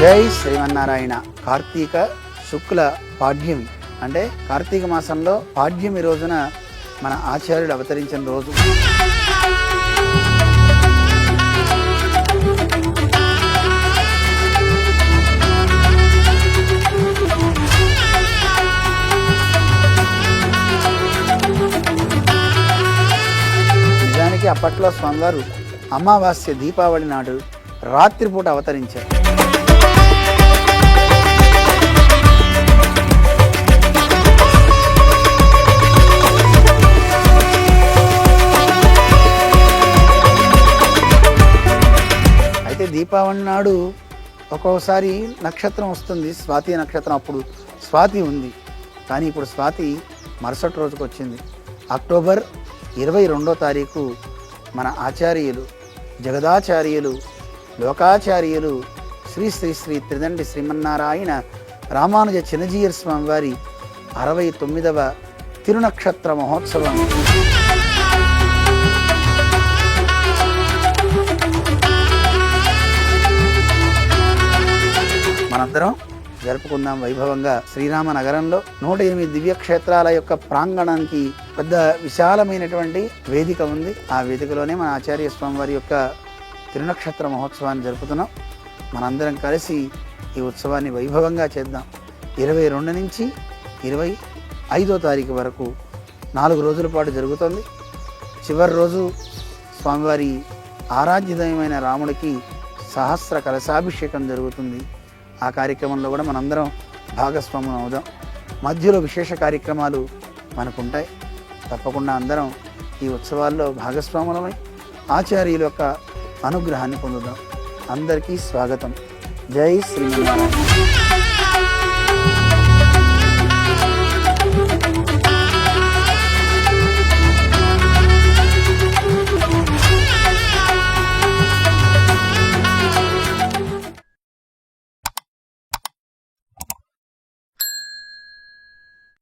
జై శ్రీమన్నారాయణ. కార్తీక శుక్ల పాడ్యమి అంటే కార్తీక మాసంలో పాడ్యమి రోజున మన ఆచార్యుడు అవతరించిన రోజు. నిజానికి అప్పట్లో స్వామివారు అమావాస్య దీపావళి నాడు రాత్రిపూట అవతరించారు. అయితే దీపావళి నాడు ఒక్కొక్కసారి నక్షత్రం వస్తుంది స్వాతి నక్షత్రం అప్పుడు స్వాతి ఉంది. కానీ ఇప్పుడు స్వాతి మరుసటి రోజుకు వచ్చింది. అక్టోబర్ ఇరవై రెండో తారీఖు మన ఆచార్యులు జగదాచార్యులు లోకాచార్యులు శ్రీ శ్రీ శ్రీ త్రిదండి శ్రీమన్నారాయణ రామానుజ చిన్నజీయర్ స్వామివారి అరవై తొమ్మిదవ తిరునక్షత్ర మహోత్సవం. మనందరం జరుపుకుందాం వైభవంగా. శ్రీరామ నగరంలో నూట ఎనిమిది దివ్యక్షేత్రాల యొక్క ప్రాంగణానికి పెద్ద విశాలమైనటువంటి వేదిక ఉంది. ఆ వేదికలోనే మన ఆచార్య స్వామి వారి యొక్క తిరునక్షత్ర మహోత్సవాన్ని జరుపుతున్నాం. మనందరం కలిసి ఈ ఉత్సవాన్ని వైభవంగా చేద్దాం. ఇరవై రెండు నుంచి ఇరవై ఐదో తారీఖు వరకు నాలుగు రోజుల పాటు జరుగుతుంది. చివరి రోజు స్వామివారి ఆరాధ్యదయమైన రాముడికి సహస్ర కలశాభిషేకం జరుగుతుంది. ఆ కార్యక్రమంలో కూడా మనందరం భాగస్వాములు అవుదాం. మధ్యలో విశేష కార్యక్రమాలు మనకుంటాయి. తప్పకుండా అందరం ఈ ఉత్సవాల్లో భాగస్వాములమై ఆచార్యుల యొక్క అనుగ్రహాన్ని పొందుదాం. అందరికీ స్వాగతం. జై శ్రీమన్నారాయణ.